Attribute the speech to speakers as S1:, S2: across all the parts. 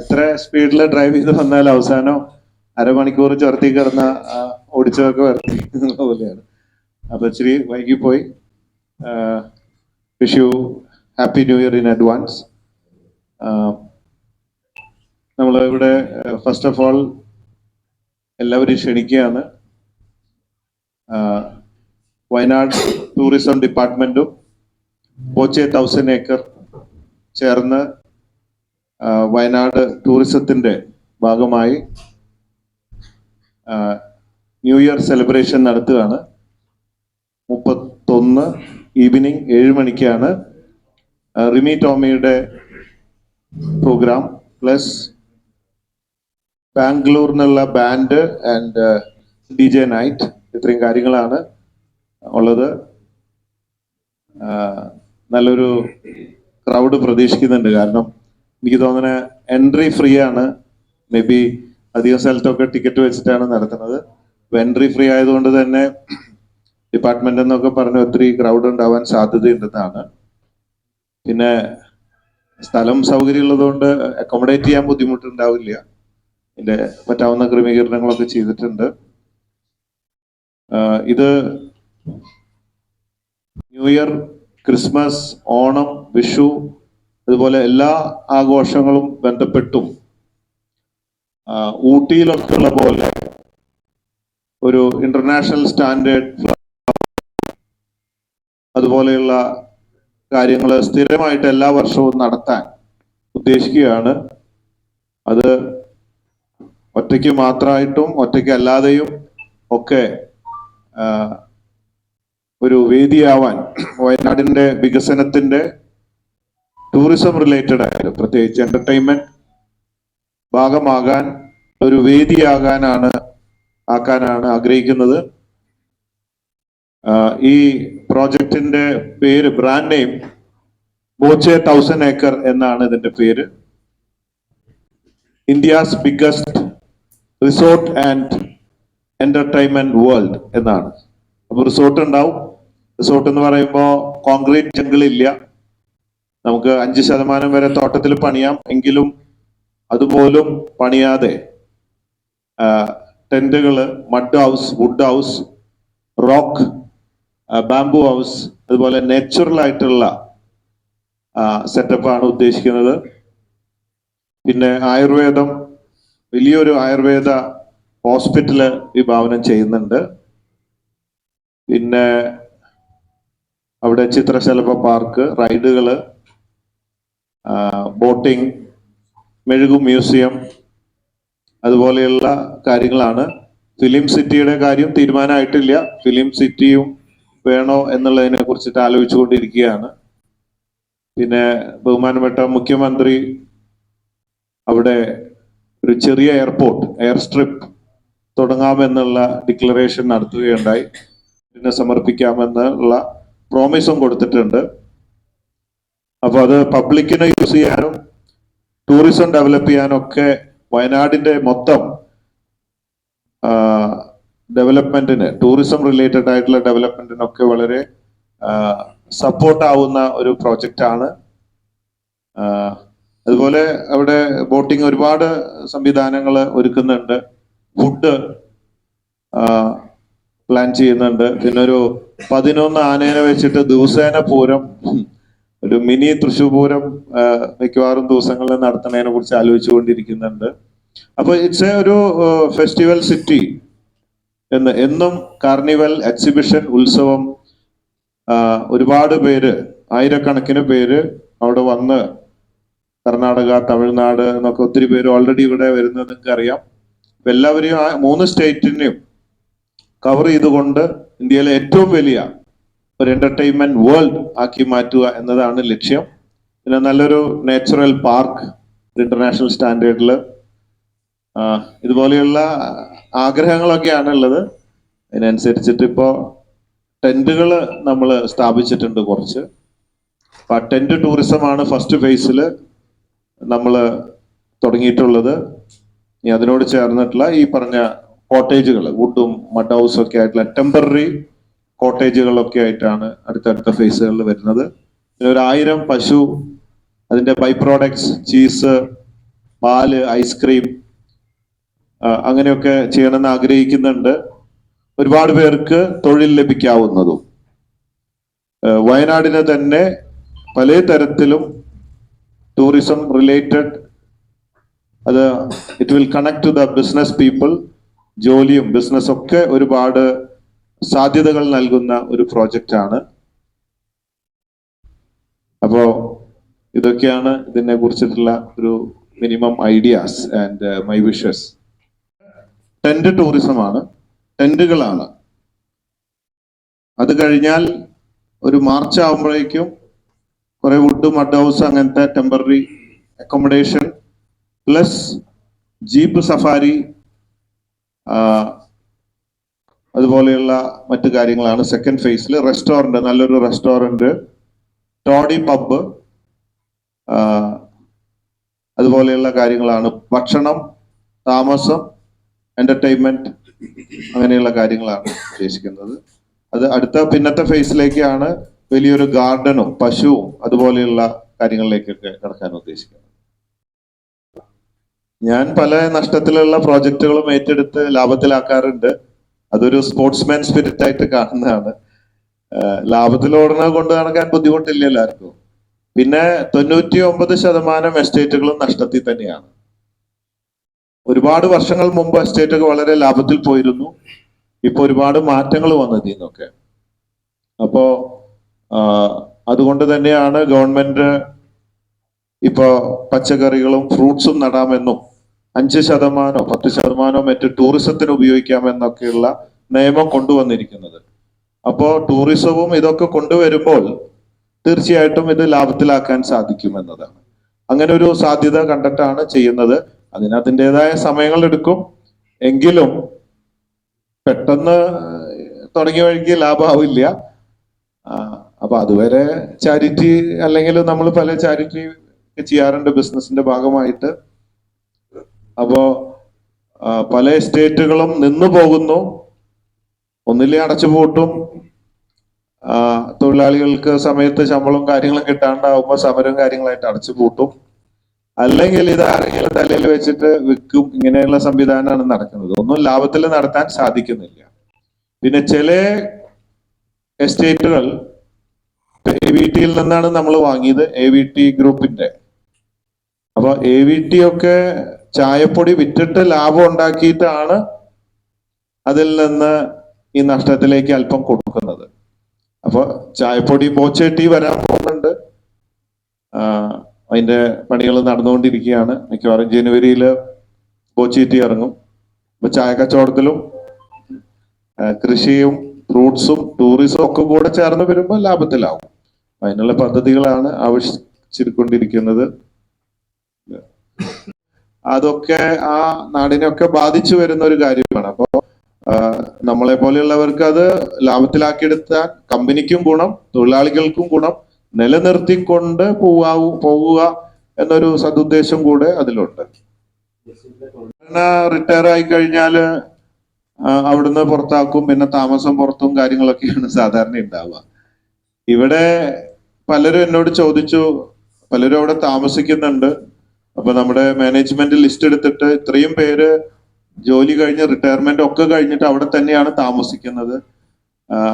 S1: എത്ര സ്പീഡിൽ ഡ്രൈവ് ചെയ്ത് വന്നാൽ അവസാനം അരമണിക്കൂർ ചുരത്തി കിടന്ന ഓടിച്ചതൊക്കെ വരത്തി പോലെയാണ്. അപ്പൊ ഇച്ചിരി വൈകിപ്പോയി wish you happy new year in advance നമ്മൾ ഇവിടെ ഫസ്റ്റ് ഓഫ് ഓൾ എല്ലാവരും ക്ഷണിക്കുകയാണ്. വയനാട് ടൂറിസം ഡിപ്പാർട്ട്മെന്റും പോച്ചെ തൗസൻഡ് ഏക്കർ ചേർന്ന് വയനാട് ടൂറിസത്തിന്റെ ഭാഗമായി ന്യൂ ഇയർ സെലിബ്രേഷൻ നടത്തുകയാണ്. മുപ്പത്തൊന്ന് ഈവനിങ് ഏഴ് മണിക്കാണ് റിമി ടോമിയുടെ പ്രോഗ്രാം പ്ലസ് ബാംഗ്ലൂർ നിന്നുള്ള band and D J night ഇത്രയും കാര്യങ്ങളാണ് ഉള്ളത്. നല്ലൊരു ക്രൗഡ് പ്രതീക്ഷിക്കുന്നുണ്ട്. കാരണം എനിക്ക് തോന്നുന്ന എൻട്രി ഫ്രീ ആണ്. മേ ബി അധികം സ്ഥലത്തൊക്കെ ടിക്കറ്റ് വെച്ചിട്ടാണ് നടത്തുന്നത്. എൻട്രി ഫ്രീ ആയതുകൊണ്ട് തന്നെ ഡിപ്പാർട്ട്മെന്റ് എന്നൊക്കെ പറഞ്ഞ് ഒത്തിരി ക്രൗഡ് ഉണ്ടാവാൻ സാധ്യതയുണ്ടെന്നാണ്. പിന്നെ സ്ഥലം സൗകര്യം ഉള്ളതുകൊണ്ട് അക്കോമഡേറ്റ് ചെയ്യാൻ ബുദ്ധിമുട്ടുണ്ടാവില്ല. ഇതിന്റെ പറ്റാവുന്ന ക്രമീകരണങ്ങളൊക്കെ ചെയ്തിട്ടുണ്ട്. ഇത് new year Christmas Onam Vishu അതുപോലെ എല്ലാ ആഘോഷങ്ങളും ബന്ധപ്പെട്ടും ഊട്ടിയിലൊക്കെ ഉള്ള പോലെ ഒരു ഇന്റർനാഷണൽ സ്റ്റാൻഡേർഡ് അതുപോലെയുള്ള കാര്യങ്ങൾ സ്ഥിരമായിട്ട് എല്ലാ വർഷവും നടത്താൻ ഉദ്ദേശിക്കുകയാണ്. അത് ഒറ്റയ്ക്ക് മാത്രമായിട്ടും ഒറ്റയ്ക്ക് അല്ലാതെയും ഒക്കെ ഒരു വേദിയാവാൻ വയനാടിന്റെ വികസനത്തിന്റെ ടൂറിസം റിലേറ്റഡ് ആയാലും പ്രത്യേകിച്ച് എന്റർടൈൻമെന്റ് ഭാഗമാകാൻ ഒരു വേദിയാകാനാണ് ആക്കാനാണ് ആഗ്രഹിക്കുന്നത്. ഈ പ്രോജക്റ്റിന്റെ പേര് brand name Boche thousand acre എന്നാണ് ഇതിന്റെ പേര്. India's biggest resort and entertainment world എന്നാണ്. അപ്പൊ റിസോർട്ട് ഉണ്ടാവും. റിസോർട്ട് എന്ന് പറയുമ്പോൾ കോൺക്രീറ്റ് ജംഗിൾ ഇല്ല. നമുക്ക് അഞ്ച് ശതമാനം വരെ തോട്ടത്തിൽ പണിയാം എങ്കിലും അതുപോലും പണിയാതെ ടെന്റുകൾ mud house wood house rock bamboo house അതുപോലെ നാച്ചുറൽ ആയിട്ടുള്ള സെറ്റപ്പാണ് ഉദ്ദേശിക്കുന്നത്. പിന്നെ ആയുർവേദം വലിയൊരു ആയുർവേദ ഹോസ്പിറ്റൽ വിഭാവനം ചെയ്യുന്നുണ്ട്. പിന്നെ അവിടെ ചിത്രശലഭ പാർക്ക് റൈഡുകൾ ബോട്ടിംഗ് മെഴുകു മ്യൂസിയം അതുപോലെയുള്ള കാര്യങ്ങളാണ്. ഫിലിം സിറ്റിയുടെ കാര്യം തീരുമാനമായിട്ടില്ല. ഫിലിം സിറ്റിയും വേണോ എന്നുള്ളതിനെ കുറിച്ചിട്ട് ആലോചിച്ചുകൊണ്ടിരിക്കുകയാണ്. പിന്നെ ബഹുമാനപ്പെട്ട മുഖ്യമന്ത്രി അവിടെ ഒരു ചെറിയ എയർപോർട്ട് എയർ സ്ട്രിപ്പ് തുടങ്ങാമെന്നുള്ള ഡിക്ലറേഷൻ നടത്തുകയുണ്ടായി. പിന്നെ സമർപ്പിക്കാമെന്നുള്ള പ്രോമിസും കൊടുത്തിട്ടുണ്ട്. അപ്പൊ അത് പബ്ലിക്കിനെ യൂസ് ചെയ്യാനും ടൂറിസം ഡെവലപ്പ് ചെയ്യാനും ഒക്കെ വയനാടിന്റെ മൊത്തം ഡെവലപ്മെന്റിന് ടൂറിസം റിലേറ്റഡ് ആയിട്ടുള്ള ഡെവലപ്മെന്റിനൊക്കെ വളരെ സപ്പോർട്ട് ആവുന്ന ഒരു പ്രോജക്റ്റ് ആണ് അതുപോലെ അവിടെ ബോട്ടിംഗ് ഒരുപാട് സംവിധാനങ്ങൾ ഒരുക്കുന്നുണ്ട്. ഫുഡ് പ്ലാൻ ചെയ്യുന്നുണ്ട്. പിന്നൊരു പതിനൊന്ന് ആനേനെ വെച്ചിട്ട് ദിവസേന പൂരം ഒരു മിനി തൃശ്ശൂർ പൂരം മിക്കവാറും ദിവസങ്ങളിൽ നടത്തുന്നതിനെ കുറിച്ച് ആലോചിച്ചുകൊണ്ടിരിക്കുന്നുണ്ട്. അപ്പൊ ഇറ്റ്സ് എ ഒരു ഫെസ്റ്റിവൽ സിറ്റി എന്ന് എന്നും കാർണിവൽ എക്സിബിഷൻ ഉത്സവം ഒരുപാട് പേര് ആയിരക്കണക്കിന് പേര് അവിടെ വന്ന് കർണാടക തമിഴ്നാട് എന്നൊക്കെ ഒത്തിരി പേര് ഓൾറെഡി ഇവിടെ വരുന്നത് അറിയാം അപ്പൊ എല്ലാവരെയും ആ മൂന്ന് സ്റ്റേറ്റിനെയും കവർ ചെയ്തുകൊണ്ട് ഇന്ത്യയിലെ ഏറ്റവും വലിയ ഒരു എന്റർടൈൻമെന്റ് വേൾഡ് ആക്കി മാറ്റുക എന്നതാണ് ലക്ഷ്യം. പിന്നെ നല്ലൊരു നാച്ചുറൽ പാർക്ക് ഇന്റർനാഷണൽ സ്റ്റാൻഡേർഡിൽ ഇതുപോലെയുള്ള ആഗ്രഹങ്ങളൊക്കെയാണ് ഉള്ളത് അതിനനുസരിച്ചിട്ട് ഇപ്പോൾ ടെന്റുകൾ നമ്മൾ സ്ഥാപിച്ചിട്ടുണ്ട് കുറച്ച്. അപ്പം ആ ടെന്റ് ടൂറിസമാണ് ഫസ്റ്റ് ഫേസിൽ നമ്മൾ തുടങ്ങിയിട്ടുള്ളത്. ഇനി അതിനോട് ചേർന്നിട്ടുള്ള ഈ പറഞ്ഞ കോട്ടേജുകൾ വുഡും മഡ് ഹൗസും ഒക്കെ ആയിട്ടുള്ള ടെമ്പററി കോട്ടേജുകളൊക്കെ ആയിട്ടാണ് അടുത്തടുത്ത ഫേസുകളിൽ വരുന്നത്. ഒരു ആയിരം പശു അതിന്റെ ബൈ പ്രോഡക്ട്സ് ചീസ് പാൽ ഐസ്ക്രീം അങ്ങനെയൊക്കെ ചെയ്യണമെന്ന് ആഗ്രഹിക്കുന്നുണ്ട്. ഒരുപാട് പേർക്ക് തൊഴിൽ ലഭിക്കാവുന്നതും. വയനാടിനെ തന്നെ പല തരത്തിലും ടൂറിസം റിലേറ്റഡ് അത് it will connect to the business people ജോലിയും ബിസിനസ്സൊക്കെ ഒരുപാട് സാധ്യതകൾ നൽകുന്ന ഒരു പ്രോജക്റ്റ് ആണ് അപ്പോ ഇതൊക്കെയാണ് ഇതിനെ കുറിച്ചിട്ടുള്ള ഒരു minimum ideas and my wishes. Tent ടൂറിസമാണ്. ടെന്റുകളാണ്. അത് കഴിഞ്ഞാൽ ഒരു മാർച്ച് ആകുമ്പോഴേക്കും കുറെ വുഡ് മഡ് ഹൗസ് അങ്ങനത്തെ temporary accommodation plus jeep safari അതുപോലെയുള്ള മറ്റു കാര്യങ്ങളാണ്. സെക്കൻഡ് ഫേസിൽ റെസ്റ്റോറന്റ് നല്ലൊരു റെസ്റ്റോറന്റ് ടോഡി പബ് അതുപോലെയുള്ള കാര്യങ്ങളാണ്. ഭക്ഷണം താമസം എന്റർടൈൻമെന്റ് അങ്ങനെയുള്ള കാര്യങ്ങളാണ് ഉദ്ദേശിക്കുന്നത്. അത് അടുത്ത പിന്നത്തെ ഫേസിലേക്കാണ് വലിയൊരു ഗാർഡനും പശുവും അതുപോലെയുള്ള കാര്യങ്ങളിലേക്കൊക്കെ കടക്കാൻ ഉദ്ദേശിക്കുന്നത്. ഞാൻ പല നഷ്ടത്തിലുള്ള പ്രോജക്റ്റുകളും ഏറ്റെടുത്ത് ലാഭത്തിലാക്കാറുണ്ട്. അതൊരു സ്പോർട്സ്മാൻ സ്പിരിറ്റ് ആയിട്ട് കാണുന്നതാണ്. ലാഭത്തിൽ ഓടുന്നത് കൊണ്ട് നടക്കാൻ ബുദ്ധിമുട്ടില്ല എല്ലാവർക്കും. പിന്നെ തൊണ്ണൂറ്റി ഒമ്പത് ശതമാനം എസ്റ്റേറ്റുകളും നഷ്ടത്തിൽ തന്നെയാണ്. ഒരുപാട് വർഷങ്ങൾ മുമ്പ് എസ്റ്റേറ്റൊക്കെ വളരെ ലാഭത്തിൽ പോയിരുന്നു. ഇപ്പൊ ഒരുപാട് മാറ്റങ്ങൾ വന്നത് ഇന്നൊക്കെ അപ്പോ അതുകൊണ്ട് തന്നെയാണ് ഗവൺമെന്റ് ഇപ്പോ പച്ചക്കറികളും ഫ്രൂട്ട്സും നടാമെന്നും അഞ്ച് ശതമാനോ പത്ത് ശതമാനോ മറ്റ് ടൂറിസത്തിന് ഉപയോഗിക്കാമെന്നൊക്കെയുള്ള നിയമം കൊണ്ടുവന്നിരിക്കുന്നത്. അപ്പോൾ ടൂറിസവും ഇതൊക്കെ കൊണ്ടുവരുമ്പോൾ തീർച്ചയായിട്ടും ഇത് ലാഭത്തിലാക്കാൻ സാധിക്കുമെന്നതാണ്. അങ്ങനെ ഒരു സാധ്യത കണ്ടിട്ടാണ് ചെയ്യുന്നത്. അതിന് അതിന്റെതായ സമയങ്ങൾ എടുക്കും എങ്കിലും പെട്ടെന്ന് തുടങ്ങിയ വഴിക്ക് ലാഭമാവില്ല അപ്പൊ അതുവരെ ചാരിറ്റി അല്ലെങ്കിൽ നമ്മൾ പല ചാരിറ്റി ചെയ്യാറുണ്ട് ബിസിനസിന്റെ ഭാഗമായിട്ട്. അപ്പോ പല എസ്റ്റേറ്റുകളും നിന്നു പോകുന്നു. ഒന്നില്ലേ അടച്ചു പൂട്ടും. തൊഴിലാളികൾക്ക് സമയത്ത് ശമ്പളവും കാര്യങ്ങളും കിട്ടാണ്ടാവുമ്പോൾ സമരവും കാര്യങ്ങളായിട്ട് അടച്ചു പൂട്ടും. അല്ലെങ്കിൽ ഇത് ആരെങ്കിലും തലയിൽ വെച്ചിട്ട് വിൽക്കും. ഇങ്ങനെയുള്ള സംവിധാനമാണ് നടക്കുന്നത്. ഒന്നും ലാഭത്തിൽ നടത്താൻ സാധിക്കുന്നില്ല. പിന്നെ ചില എസ്റ്റേറ്റുകൾ എ വി ടിയിൽ നിന്നാണ് നമ്മൾ വാങ്ങിയത്. എ വി ടി ഗ്രൂപ്പിന്റെ അപ്പൊ എ വി ടി ഒക്കെ ചായപ്പൊടി വിറ്റിട്ട് ലാഭം ഉണ്ടാക്കിയിട്ടാണ് അതിൽ നിന്ന് ഈ നഷ്ടത്തിലേക്ക് അല്പം കൊടുക്കുന്നത്. അപ്പൊ ചായപ്പൊടി പോച്ചേട്ടി വരാൻ പോകുന്നുണ്ട്. അതിന്റെ പണികൾ നടന്നുകൊണ്ടിരിക്കുകയാണ്. മിക്കവാറും ജനുവരിയിൽ ബോച്ചീറ്റി ഇറങ്ങും. അപ്പൊ ചായ കച്ചവടത്തിലും കൃഷിയും ഫ്രൂട്ട്സും ടൂറിസവും ഒക്കെ കൂടെ ചേർന്ന് വരുമ്പോൾ ലാഭത്തിലാവും. അതിനുള്ള പദ്ധതികളാണ് ആവശ്യിച്ചിരിക്കൊണ്ടിരിക്കുന്നത് അതൊക്കെ ആ നാടിനെയൊക്കെ ബാധിച്ചു വരുന്ന ഒരു കാര്യമാണ്. അപ്പോ നമ്മളെ പോലെയുള്ളവർക്ക് അത് ലാഭത്തിലാക്കിയെടുത്താൽ കമ്പനിക്കും ഗുണം തൊഴിലാളികൾക്കും ഗുണം നിലനിർത്തിക്കൊണ്ട് പോവാവൂ പോവുക എന്നൊരു സതുദ്ദേശം കൂടെ അതിലുണ്ട്. റിട്ടയർ ആയി കഴിഞ്ഞാൽ ആ, അവിടുന്ന് പുറത്താക്കും പിന്നെ താമസം പുറത്തും കാര്യങ്ങളൊക്കെയാണ് സാധാരണ ഉണ്ടാവുക ഇവിടെ പലരും എന്നോട് ചോദിച്ചു പലരും അവിടെ താമസിക്കുന്നുണ്ട്. അപ്പൊ നമ്മുടെ മാനേജ്മെന്റ് ലിസ്റ്റ് എടുത്തിട്ട് ഇത്രയും പേര് ജോലി കഴിഞ്ഞ് റിട്ടയർമെന്റ് ഒക്കെ കഴിഞ്ഞിട്ട് അവിടെ തന്നെയാണ് താമസിക്കുന്നത്.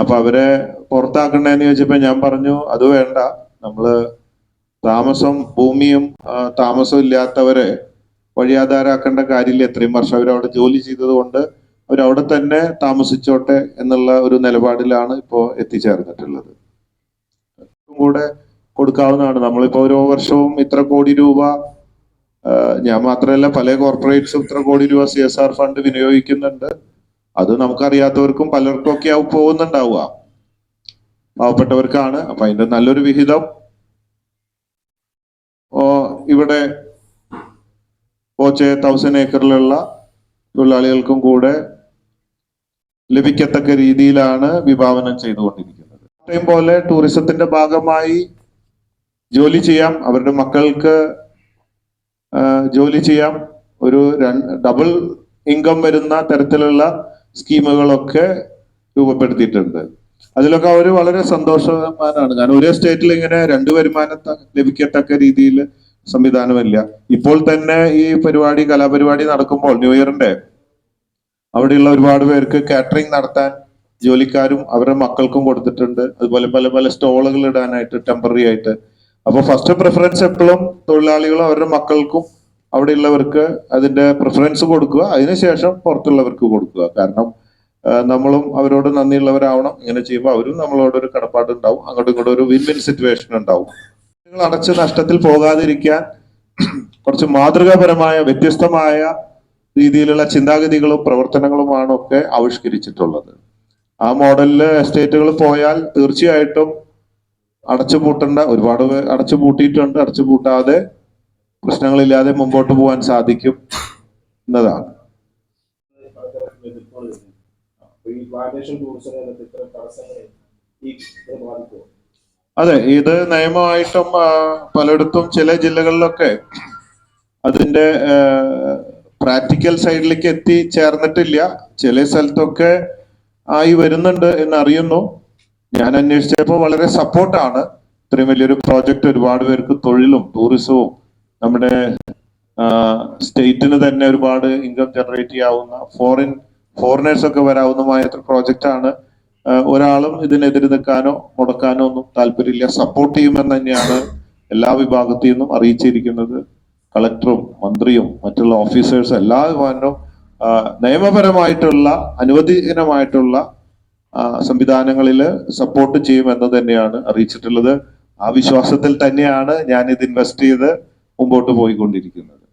S1: അപ്പൊ അവരെ പുറത്താക്കണ്ടെന്ന് ചോദിച്ചപ്പോ ഞാൻ പറഞ്ഞു അത് വേണ്ട. നമ്മൾ താമസം ഭൂമിയും താമസം ഇല്ലാത്തവരെ വഴിയാധാരാക്കേണ്ട കാര്യമില്ല. എത്രയും വർഷം അവരവിടെ ജോലി ചെയ്തത് കൊണ്ട് അവരവിടെ തന്നെ താമസിച്ചോട്ടെ എന്നുള്ള ഒരു നിലപാടിലാണ് ഇപ്പോൾ എത്തിച്ചേർന്നിട്ടുള്ളത്. കൂടെ കൊടുക്കാവുന്നതാണ്. നമ്മളിപ്പോ ഓരോ വർഷവും ഇത്ര കോടി രൂപ ഞാൻ മാത്രമല്ല പല കോർപ്പറേറ്റ്സും ഇത്ര കോടി രൂപ സി എസ് ആർ ഫണ്ട് വിനിയോഗിക്കുന്നുണ്ട്. അത് നമുക്കറിയാത്തവർക്കും പലർക്കും ഒക്കെ ആവും പോകുന്നുണ്ടാവുക. പാവപ്പെട്ടവർക്കാണ്. അപ്പൊ അതിന്റെ നല്ലൊരു വിഹിതം. ഓ ഇവിടെ പോച്ചെ തൗസൻഡ് ഏക്കറിലുള്ള തൊഴിലാളികൾക്കും കൂടെ ലഭിക്കത്തക്ക രീതിയിലാണ് വിഭാവനം ചെയ്തുകൊണ്ടിരിക്കുന്നത്. ടൈം പോലെ ടൂറിസത്തിന്റെ ഭാഗമായി ജോലി ചെയ്യാം. അവരുടെ മക്കൾക്ക് ജോലി ചെയ്യാം. ഒരു ഡബിൾ ഇൻകം വരുന്ന തരത്തിലുള്ള സ്കീമുകളൊക്കെ രൂപപ്പെടുത്തിയിട്ടുണ്ട്. അതിലൊക്കെ അവർ വളരെ സന്തോഷവാനാണ്. കാരണം ഒരേ സ്റ്റേറ്റിൽ ഇങ്ങനെ രണ്ട് വരുമാനം ലഭിക്കത്തക്ക രീതിയിൽ സംവിധാനമില്ല. ഇപ്പോൾ തന്നെ ഈ പരിപാടി കലാപരിപാടി നടക്കുമ്പോൾ ന്യൂ ഇയറിന്റെ അവിടെയുള്ള ഒരുപാട് പേർക്ക് കാറ്ററിംഗ് നടത്താൻ ജോലിക്കാരും അവരുടെ മക്കൾക്കും കൊടുത്തിട്ടുണ്ട്. അതുപോലെ പല പല സ്റ്റോളുകൾ ഇടാനായിട്ട് ടെമ്പററി ആയിട്ട് അപ്പൊ ഫസ്റ്റ് പ്രിഫറൻസ് എപ്പോഴും തൊഴിലാളികളും അവരുടെ മക്കൾക്കും അവിടെയുള്ളവർക്ക് അതിന്റെ പ്രിഫറൻസ് കൊടുക്കുക. അതിനുശേഷം പുറത്തുള്ളവർക്ക് കൊടുക്കുക. കാരണം നമ്മളും അവരോട് നന്ദിയുള്ളവരാവണം. ഇങ്ങനെ ചെയ്യുമ്പോൾ അവരും നമ്മളോട് ഒരു കടപ്പാട് ഉണ്ടാവും. അങ്ങോട്ടും ഇങ്ങോട്ടും ഒരു വിൻ വിൻ സിറ്റുവേഷൻ ഉണ്ടാവും. നിങ്ങൾ അടച്ച് നഷ്ടത്തിൽ പോകാതിരിക്കാൻ കുറച്ച് മാതൃകാപരമായ വ്യത്യസ്തമായ രീതിയിലുള്ള ചിന്താഗതികളും പ്രവർത്തനങ്ങളുമാണ് ഒക്കെ ആവിഷ്കരിച്ചിട്ടുള്ളത്. ആ മോഡലിൽ എസ്റ്റേറ്റുകൾ പോയാൽ തീർച്ചയായിട്ടും അടച്ചു പൂട്ടേണ്ട ഒരുപാട് അടച്ചുപൂട്ടിയിട്ടുണ്ട്. അടച്ചു പൂട്ടിയിട്ടുണ്ട് അടച്ചു പൂട്ടാതെ പ്രശ്നങ്ങളില്ലാതെ മുമ്പോട്ട് പോകാൻ സാധിക്കും എന്നതാണ്. അതെ ഇത് നിയമമായിട്ടും പലയിടത്തും ചില ജില്ലകളിലൊക്കെ അതിന്റെ പ്രാക്ടിക്കൽ സൈഡിലേക്ക് എത്തി ചേർന്നിട്ടില്ല. ചില സ്ഥലത്തൊക്കെ ആയി വരുന്നുണ്ട് എന്ന് അറിയുന്നു ഞാൻ അന്വേഷിച്ചപ്പോൾ വളരെ സപ്പോർട്ടാണ്. ഇത്രയും വലിയൊരു പ്രോജക്റ്റ് ഒരുപാട് പേർക്ക് തൊഴിലും ടൂറിസവും നമ്മുടെ സ്റ്റേറ്റിന് തന്നെ ഒരുപാട് ഇൻകം ജനറേറ്റ് ചെയ്യാവുന്ന ഫോറിൻ ഫോറിനേഴ്സ് ഒക്കെ വരാവുന്നതുമായ പ്രോജക്റ്റ് ആണ്. ഒരാളും ഇതിനെതിരെ നിൽക്കാനോ മുടക്കാനോ ഒന്നും താല്പര്യമില്ല. സപ്പോർട്ട് ചെയ്യുമെന്ന് തന്നെയാണ് എല്ലാ വിഭാഗത്തിൽ നിന്നും അറിയിച്ചിരിക്കുന്നത്. കളക്ടറും മന്ത്രിയും മറ്റുള്ള ഓഫീസേഴ്സും എല്ലാ വിഭാഗവും നിയമപരമായിട്ടുള്ള അനുവദനീയമായിട്ടുള്ള സംവിധാനങ്ങളിൽ സപ്പോർട്ട് ചെയ്യും എന്ന് തന്നെയാണ് അറിയിച്ചിട്ടുള്ളത്. ആ വിശ്വാസത്തിൽ തന്നെയാണ് ഞാൻ ഇത് ഇൻവെസ്റ്റ് ചെയ്ത് മുമ്പോട്ട് പോയിക്കൊണ്ടിരിക്കുന്നത്.